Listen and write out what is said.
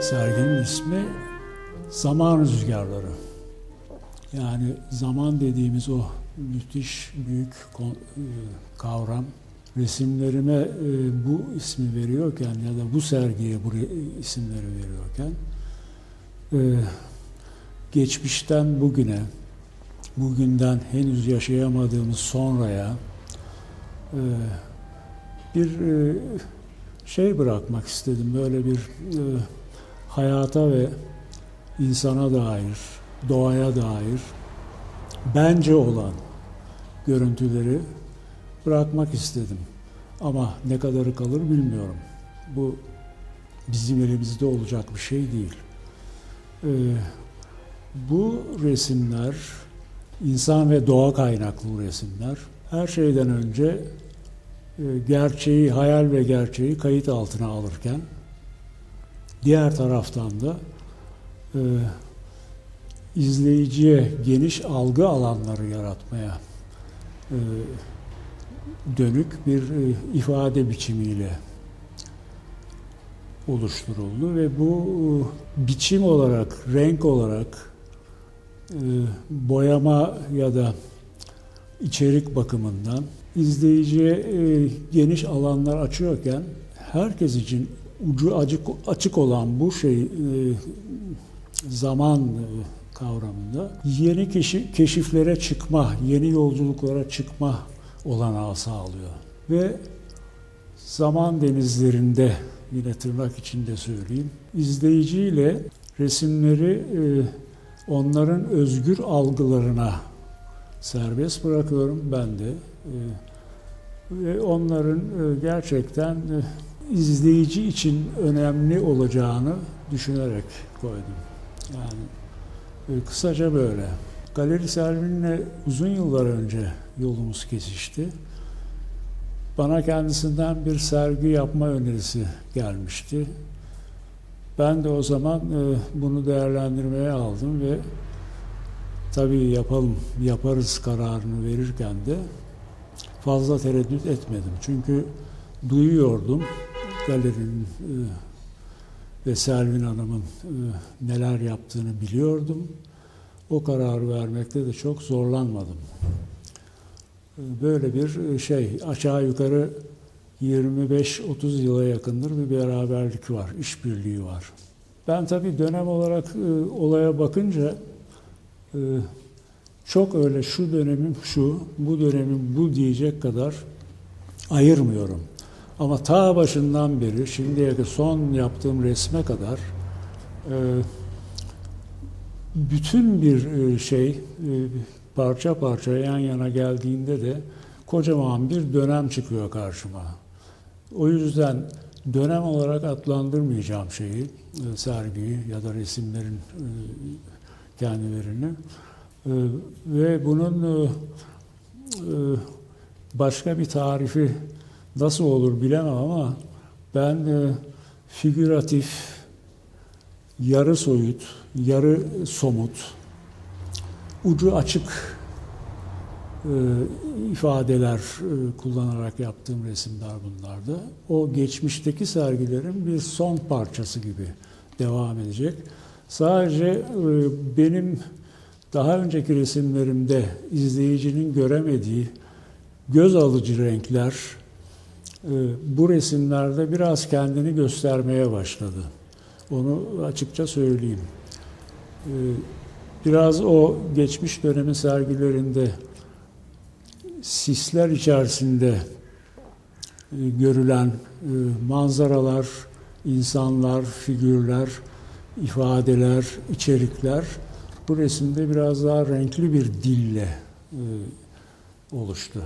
serginin ismi Zaman Rüzgarları. Yani zaman dediğimiz o müthiş büyük e, kavram resimlerime e, bu ismi veriyorken ya da bu sergiye bu re- isimleri veriyorken e, geçmişten bugüne, bugünden henüz yaşayamadığımız sonraya e, bir e, şey bırakmak istedim. Böyle bir e, hayata ve insana dair, doğaya dair bence olan görüntüleri bırakmak istedim. Ama ne kadarı kalır bilmiyorum. Bu bizim elimizde olacak bir şey değil. Ee, bu resimler, insan ve doğa kaynaklı resimler, her şeyden önce e, gerçeği, hayal ve gerçeği kayıt altına alırken, diğer taraftan da e, izleyiciye geniş algı alanları yaratmaya e, dönük bir e, ifade biçimiyle oluşturuldu ve bu e, biçim olarak, renk olarak e, boyama ya da içerik bakımından izleyiciye e, geniş alanlar açıyorken herkes için ucu açık, açık olan bu şey e, zaman e, kavramında yeni keşi- keşiflere çıkma, yeni yolculuklara çıkma olanağı sağlıyor. Ve zaman denizlerinde yine tırnak içinde söyleyeyim, izleyiciyle resimleri e, onların özgür algılarına serbest bırakıyorum ben de. E, ve onların e, gerçekten e, izleyici için önemli olacağını düşünerek koydum. Yani e, kısaca böyle. Galeri Selvin'le uzun yıllar önce yolumuz kesişti. Bana kendisinden bir sergi yapma önerisi gelmişti. Ben de o zaman e, bunu değerlendirmeye aldım ve tabii yapalım, yaparız kararını verirken de fazla tereddüt etmedim. Çünkü duyuyordum galerinin e, ve Selvin Hanım'ın e, neler yaptığını biliyordum. O kararı vermekte de çok zorlanmadım. E, Böyle bir e, şey aşağı yukarı 25-30 yıla yakındır bir beraberlik var, işbirliği var. Ben tabii dönem olarak e, olaya bakınca e, çok öyle şu dönemim şu, bu dönemim bu diyecek kadar ayırmıyorum. Ama ta başından beri şimdiye son yaptığım resme kadar e, bütün bir e, şey e, parça parça yan yana geldiğinde de kocaman bir dönem çıkıyor karşıma. O yüzden dönem olarak adlandırmayacağım şeyi, e, sergiyi ya da resimlerin e, kendilerini. E, Ve bunun e, e, başka bir tarifi nasıl olur bilemem ama ben e, figüratif, yarı soyut, yarı somut, ucu açık e, ifadeler e, kullanarak yaptığım resimler bunlardı. O geçmişteki sergilerin bir son parçası gibi devam edecek. Sadece e, benim daha önceki resimlerimde izleyicinin göremediği göz alıcı renkler bu resimlerde biraz kendini göstermeye başladı. Onu açıkça söyleyeyim. E, Biraz o geçmiş dönemin sergilerinde sisler içerisinde e, görülen e, manzaralar, insanlar, figürler, ifadeler, içerikler bu resimde biraz daha renkli bir dille e, oluştu.